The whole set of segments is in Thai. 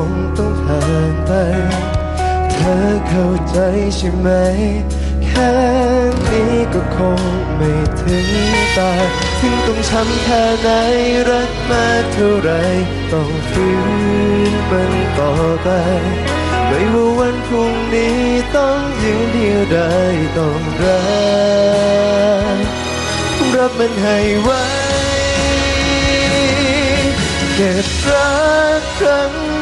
คงต้องผ่านไป เธอเข้าใจใช่ไหม แค่นี้ก็คงไม่ถึงตาย ถึงต้องช้ำแค่ไหนรักมากเท่าไร ต้องฝืนมันต่อไป ไม่ว่าวันพรุ่งนี้ต้องยืนเดียวได้ต้องรักรับมันให้ไว้ เก็บรักครั้ง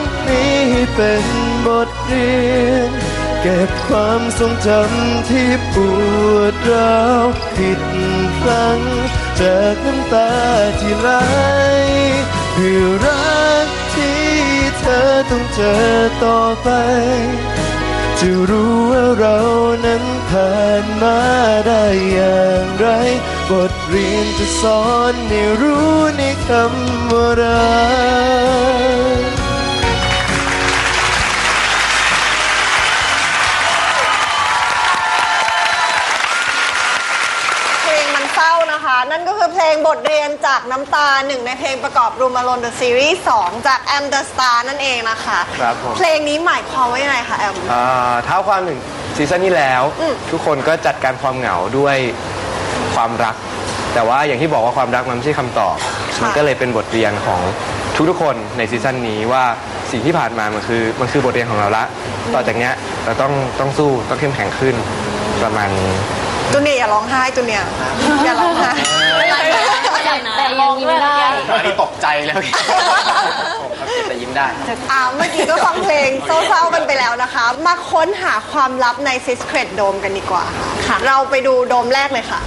เป็นบทเรียน เก็บความทรงจำที่ปวดร้าวผิดพลังจากน้ำตาที่ไหลเพื่อรักที่เธอต้องเจอต่อไป จะรู้ว่าเรานั้นผ่านมาได้อย่างไร บทเรียนจะสอนให้รู้ในคำว่ารัก นะคะนั่นก็คือเพลงบทเรียนจากน้ำตาหนึ่งในเพลงประกอบรูมาลอนเดอะซีรีส์2จาก Am the Star นั่นเองนะคะ ครับผม เพลงนี้หมายความว่ายังไงคะแอม อ่าเท้าความถึงซีซั่นที่แล้ว อืม ทุกคนก็จัดการความเหงาด้วยความรัก แต่ว่าอย่างที่บอกว่าความรักมันไม่ใช่คำตอบ มันก็เลยเป็นบทเรียนของทุกๆคนในซีซั่นนี้ว่าสิ่งที่ผ่านมามันคือมันคือบทเรียนของเราละ ต่อจากเนี้ยเราต้องต้องสู้ต้องเข้มแข็งขึ้นประมาณนี้ จุนเนี่ยอย่าร้องไห้จุนเนี่ยอย่าร้องไห้ แต่ลองไม่ได้ อันนี้ตกใจแล้วแต่ยิ้มได้ อ่าเมื่อกี้ก็ฟังเพลงเศร้าๆกันไปแล้วนะคะ มาค้นหาความลับใน Secret Dome กันดีกว่าค่ะเราไปดูโดมแรกเลยค่ะ